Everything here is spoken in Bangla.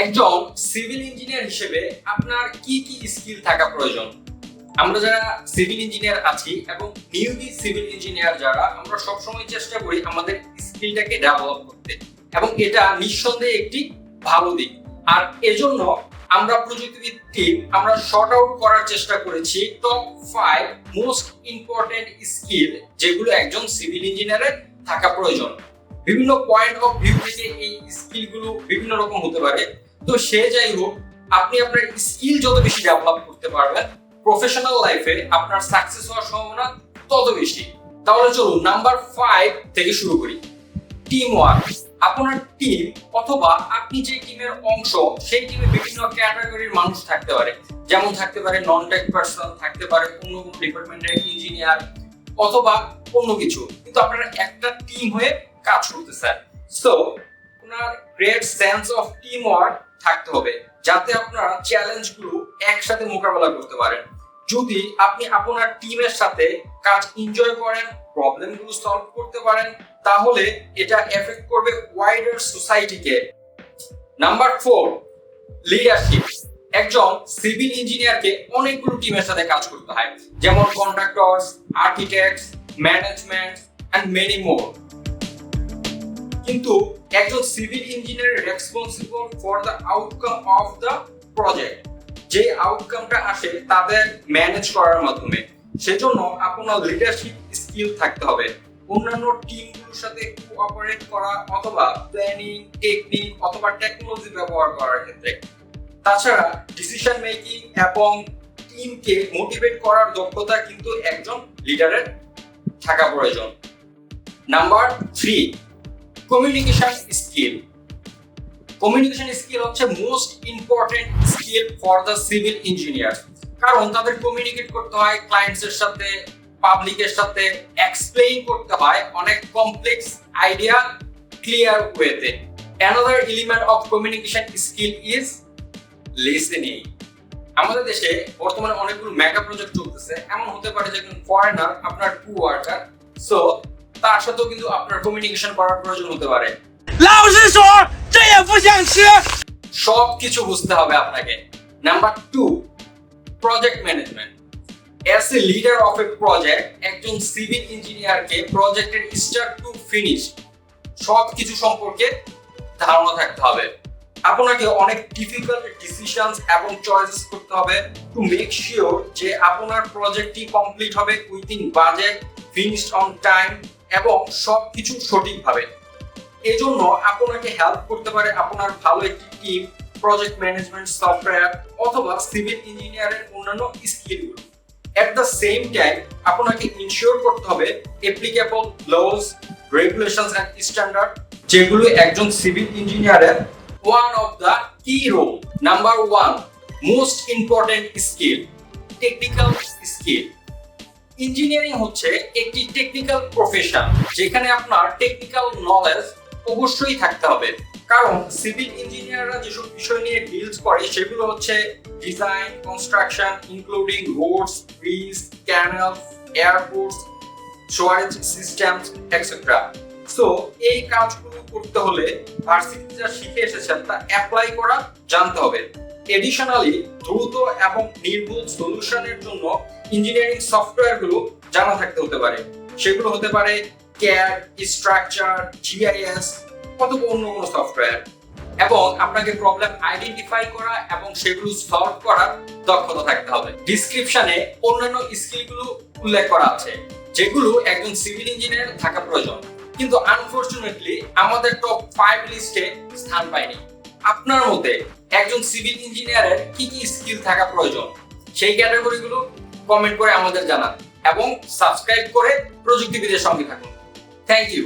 একজন সিভিল ইঞ্জিনিয়ার হিসেবে আপনার কি কি স্কিল থাকা প্রয়োজন? আমরা যারা সিভিল ইঞ্জিনিয়ার আছি এবং নিউবি সিভিল ইঞ্জিনিয়ার যারা, আমরা সবসময় চেষ্টা করি আমাদের স্কিলটাকে ডেভেলপ করতে। এবং এটা নিঃসন্দেহে একটি ভালো দিক। আর এজন্য আমরা প্রযুক্তিবিদ টিম আমরা শর্ট আউট করার চেষ্টা করেছি top five most important skill যেগুলো একজন সিভিল ইঞ্জিনিয়ারের থাকা প্রয়োজন। বিভিন্ন পয়েন্ট অফ ভিউ থেকে এই স্কিলগুলো বিভিন্ন রকম হতে পারে। তো সে যাই হোক, আপনি আপনার স্কিল যত বেশি ডেভেলপ করতে পারবেন প্রফেশনাল লাইফে আপনার সাকসেস হওয়ার সম্ভাবনা তত বেশি। তাহলে চলুন নাম্বার ফাইভ থেকে শুরু করি। টিম ওয়ার্ক আপনার টিম অথবা আপনি যে টিমের অংশ, সেই টিমে বিভিন্ন ক্যাটাগরির মানুষ থাকতে পারে। যেমন থাকতে পারে নন টেক পার্সন থাকতে পারে কোনো ডিপার্টমেন্টের ইঞ্জিনিয়ার অথবা অন্য কিছু। কিন্তু আপনারা একটা টিম হয়ে কাজ করতে করতেছেন। সো আপনার great sense of team work থাকতে হবে যাতে আপনারা চ্যালেঞ্জগুলো একসাথে মোকাবেলা করতে পারেন। যদি আপনি আপনার টিমের সাথে কাজ এনজয় করেন প্রবলেমগুলো সলভ করতে পারেন, তাহলে এটা এফেক্ট করবে ওয়াইডার সোসাইটিকে নাম্বার ফোর লিডারশিপ একজন সিভিল ইঞ্জিনিয়ারকে অনেকগুলো টিমের সাথে কাজ করতে হয়, যেমন contractors architects management and many more কিন্তু একজন civil engineer responsible for the outcome of the project যে আউটকামটা আসে, তাদের ম্যানেজ করার মাধ্যমে। সেজন্য আপনার লিডারশিপ স্কিল থাকতে হবে। অন্যান্য টিমগুলোর সাথে কোঅপারেট করা অথবা প্ল্যানিং টেকনিক অথবা টেকনোলজি ব্যবহার করার ক্ষেত্রে। তাছাড়া ডিসিশন মেকিং এবং টিমকে মোটিভেট করার দক্ষতা কিন্তু একজন লিডারের থাকা প্রয়োজন। Number three communication skill communication skill হচ্ছে most important skill for the civil engineer কারণ তাদের কমিউনিকেট করতে হয় ক্লায়েন্টসের সাথে পাবলিকের সাথে এক্সপ্লেইন করতে হয় অনেক কমপ্লেক্স আইডিয়া ক্লিয়ার ওয়েতে another element of communication skill is listening আমাদের দেশে বর্তমানে অনেকগুলো মেগা প্রজেক্ট চলতেছে। এমন হতে পারে যে একজন ফরেনার আপনার কু ওয়ার্কার সো তার সাথেও কিন্তু আপনার কমিউনিকেশন করার প্রয়োজন হতে পারে। সব কিছু বুঝতে হবে আপনাকে। Number two project management a leader of a project একজন সিভিল ইঞ্জিনিয়ারকে প্রজেক্টের স্টার্ট টু ফিনিশ সব কিছু সম্পর্কে ধারণা থাকতে হবে। আপনাকে অনেক ডিফিকাল্ট ডিসিশন এবং চয়েসেস করতে হবে টু মেক শিওর যে আপনার প্রজেক্টটি কমপ্লিট হবে within budget finished on time এবং সব কিছু সঠিকভাবে। এজন্য আপনাকে হেল্প করতে পারে আপনার ভালো একটি টিম প্রজেক্ট ম্যানেজমেন্ট সফটওয়্যার অথবা সিভিল ইঞ্জিনিয়ারের অন্যান্য স্কিলগুলো এট দ্য সেম টাইম আপনাকে ইনশিওর করতে হবে applicable laws regulations and standard যেগুলো একজন সিভিল ইঞ্জিনিয়ারের one of the key role number one most important skill technical skill engineering হচ্ছে একটি টেকনিক্যাল প্রফেশন যেখানে আপনার টেকনিক্যাল নলেজ অবশ্যই থাকতে হবে। কারণ সিভিল ইঞ্জিনিয়াররা যেসব বিষয় নিয়ে ডিলস করে, সেগুলো হচ্ছে design construction including roads bridge canal airports sewerage system etcetera so এই কাজগুলো করতে হলে ভার্সিটিতে যা শিখে এসেছেন তা অ্যাপ্লাই করা জানতে হবে। এডিশনালি দ্রুত এবং নির্ভুল সলিউশনের জন্য ইঞ্জিনিয়ারিং সফটওয়্যারগুলো জানা থাকতে হতে পারে। সেগুলো হতে পারে ক্যাড স্ট্রাকচার জিআইএস অথবা অন্য কোনো সফটওয়্যার এবং আপনাকে প্রবলেম আইডেন্টিফাই করা এবং সেগুলো সলভ করার দক্ষতা থাকতে হবে। ডিসক্রিপশনে অন্যান্য স্কিলগুলো উল্লেখ করা আছে, যেগুলো একজন সিভিল ইঞ্জিনিয়ার থাকা প্রয়োজন। কিন্তু আনফরচুনেটলি আমাদের টপ ফাইভ লিস্টে স্থান পায়নি। আপনার মতে একজন সিভিল ইঞ্জিনিয়ারের কি কি স্কিল থাকা প্রয়োজন? সেই ক্যাটাগরিগুলো কমেন্ট করে আমাদের জানান এবং সাবস্ক্রাইব করে প্রযুক্তিবিদের সঙ্গে থাকুন। Thank you